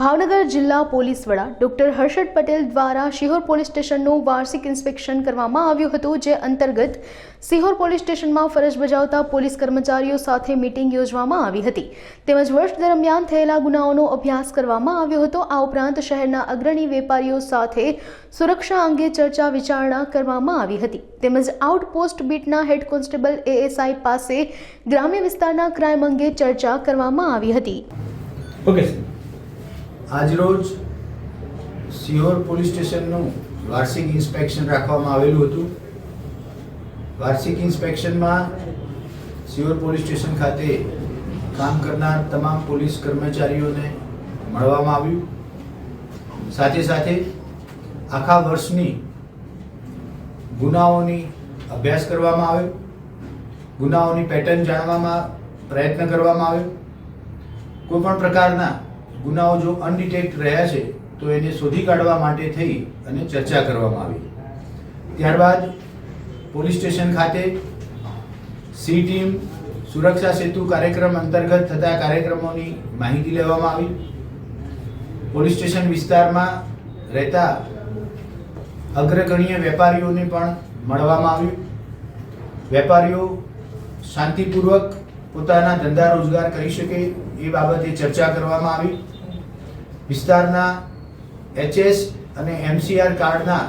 ભાવનગર જિલ્લા પોલીસ વડા ડોક્ટર હર્ષદ પટેલ દ્વારા શિહોર પોલીસ સ્ટેશનનું વાર્ષિક ઇન્સ્પેક્શન કરવામાં આવ્યું હતું, જે અંતર્ગત સિહોર પોલીસ સ્ટેશનમાં ફરજ બજાવતા પોલીસ કર્મચારીઓ સાથે મિટિંગ યોજવામાં આવી હતી. તેમજ વર્ષ દરમિયાન થયેલા ગુનાઓનો અભ્યાસ કરવામાં આવ્યો હતો. આ ઉપરાંત શહેરના અગ્રણી વેપારીઓ સાથે સુરક્ષા અંગે ચર્ચા વિચારણા કરવામાં આવી હતી. તેમજ આઉટપોસ્ટ બીટના હેડ કોન્સ્ટેબલ એએસઆઈ પાસે ગ્રામ્ય વિસ્તારના ક્રાઇમ અંગે ચર્ચા કરવામાં આવી હતી. ઓકે આજરોજ સિહોર પોલીસ સ્ટેશનનું વાર્ષિક ઇન્સ્પેક્શન રાખવામાં આવેલું હતું. વાર્ષિક ઇન્સ્પેક્શનમાં સિહોર પોલીસ સ્ટેશન ખાતે કામ કરનાર તમામ પોલીસ કર્મચારીઓને મળવામાં આવ્યું. સાથે સાથે આખા વર્ષની ગુનાઓની અભ્યાસ કરવામાં આવ્યો. ગુનાઓની પેટર્ન જાણવામાં પ્રયત્ન કરવામાં આવ્યો. કોઈ પણ પ્રકારના ગુનાઓ જો અનડિટેક્ટ રહ્યા છે, તો એને શોધી કાઢવા માટે થઈ અને ચર્ચા કરવામાં આવી. ત્યારબાદ પોલીસ સ્ટેશન ખાતે સી ટીમ સુરક્ષા સેતુ કાર્યક્રમ અંતર્ગત થતા કાર્યક્રમોની માહિતી લેવામાં આવી. પોલીસ સ્ટેશન વિસ્તારમાં રહેતા અગ્રગણ્ય વેપારીઓને પણ મળવામાં આવ્યું. વેપારીઓ શાંતિપૂર્વક પોતાના ધંધા રોજગાર કરી શકે એ બાબતે ચર્ચા કરવામાં આવી. વિસ્તારના એચએસ અને એમસીઆર કાર્ડના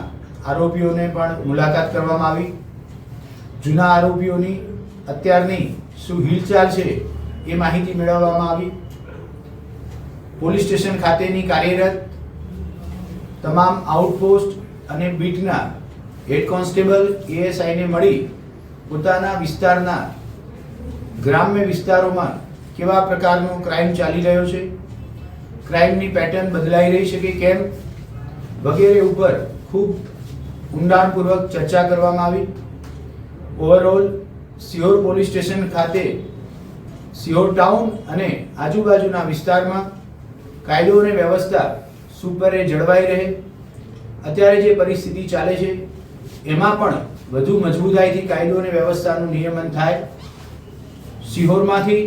આરોપીઓને પણ મુલાકાત કરવામાં આવી. જૂના આરોપીઓની અત્યારની શું હિલચાલ છે એ માહિતી મેળવવામાં આવી. પોલીસ સ્ટેશન ખાતેની કાર્યરત તમામ આઉટપોસ્ટ અને બીટના હેડ કોન્સ્ટેબલ એએસઆઈને મળી પોતાના વિસ્તારના ગ્રામ્ય વિસ્તારોમાં કેવા પ્રકારનો ક્રાઇમ ચાલી રહ્યો છે ક્રાઇમની પેટર્ન બદલાઈ રહી છે કે કેમ? વગેરે ઉપર ખૂબ ઊંડાણપૂર્વક ચર્ચા કરવામાં આવી. ઓવરઓલ સિહોર પોલીસ સ્ટેશન ખાતે સિહોર ટાઉન અને આજુબાજુના વિસ્તારમાં કાયદો અને વ્યવસ્થા સુપરે જળવાઈ રહે. અત્યારે જે પરિસ્થિતિ ચાલે છે, એમાં પણ વધુ મજબૂતાઈથી કાયદો અને વ્યવસ્થાનું નિયમન થાય. સિહોરમાંથી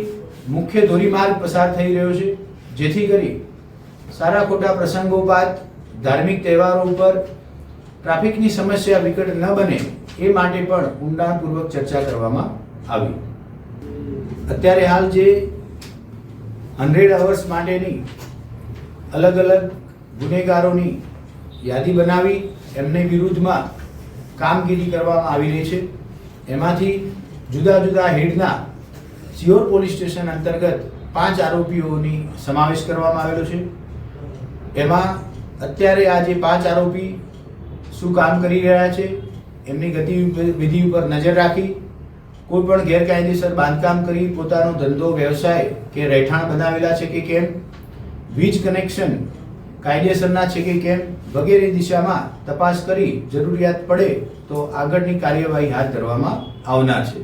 મુખ્ય ધોરીમાર્ગ પસાર થઈ રહ્યો છે, જેથી કરી સારા ખોટા પ્રસંગો બાદ ધાર્મિક તહેવારો ઉપર ટ્રાફિકની સમસ્યા વિકટ ન બને એ માટે પણ ઊંડાણપૂર્વક ચર્ચા કરવામાં આવી. અત્યારે હાલ જે હંડ્રેડ અવર્સ માટેની અલગ અલગ ગુનેગારોની યાદી બનાવી એમની વિરુદ્ધમાં કામગીરી કરવામાં આવી રહી છે. એમાંથી જુદા જુદા હેડના સિયોર પોલીસ સ્ટેશન અંતર્ગત પાંચ આરોપીઓની સમાવેશ કરવામાં આવેલો છે. એમાં અત્યારે આ જે પાંચ આરોપી શું કામ કરી રહ્યા છે, એમની ગતિવિધિ ઉપર નજર રાખી, કોઈ પણ ગેરકાયદેસર બાંધકામ કરી પોતાનો ધંધો, વ્યવસાય કે રહેઠાણ બનાવેલા છે કે કેમ, વીજ કનેક્શન કાયદેસરના છે કે કેમ, વગેરે દિશામાં તપાસ કરી જરૂરિયાત પડે તો આગળની કાર્યવાહી હાથ ધરવામાં આવનાર છે.